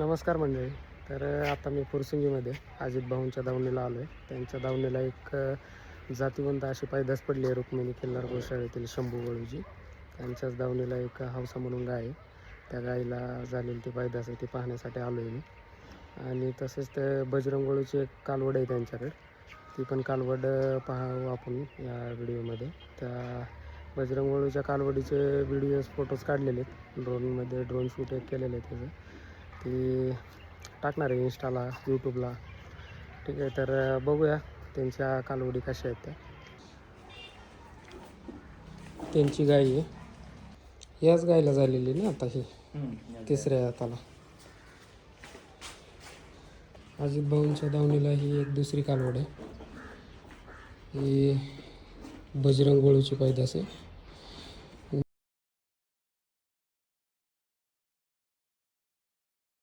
नमस्कार मंडळी. तर आता मी फुरसुंगीमध्ये अजित भाऊंच्या दावणीला आलो आहे त्यांच्या दावणीला एक जातीवंत अशी पायदास पडली आहे रुक्मिणी किल्लार गोशाळेतील शंभू वळूची त्यांच्याच दावणीला एक हौसा म्हणून गाय आहे. त्या गायीला झालेली ती पायदास आहे ती पाहण्यासाठी आलो आहे मी. आणि तसेच ते बजरंग वळूची एक कालवड आहे त्यांच्याकडे. ती पण कालवड पाहावं आपण या व्हिडिओमध्ये. त्या बजरंग वळूच्या कालवडीचे व्हिडिओज फोटोज काढलेले आहेत. ड्रोनमध्ये ड्रोन शूट एक केलेलं आहे त्याचं. ती टाकणार आहे इंस्टाला यूट्यूबला ठीक आहे तर बघूया त्यांच्या कालवडी कशा आहेत त्या. त्यांची गाय आहे. याच गायला झालेली ना आता ही? तिसऱ्या हाताला. अजित भाऊंच्या दावणीला ही एक दुसरी कालवड आहे. ही बजरंग गोळूची पैदास आहे.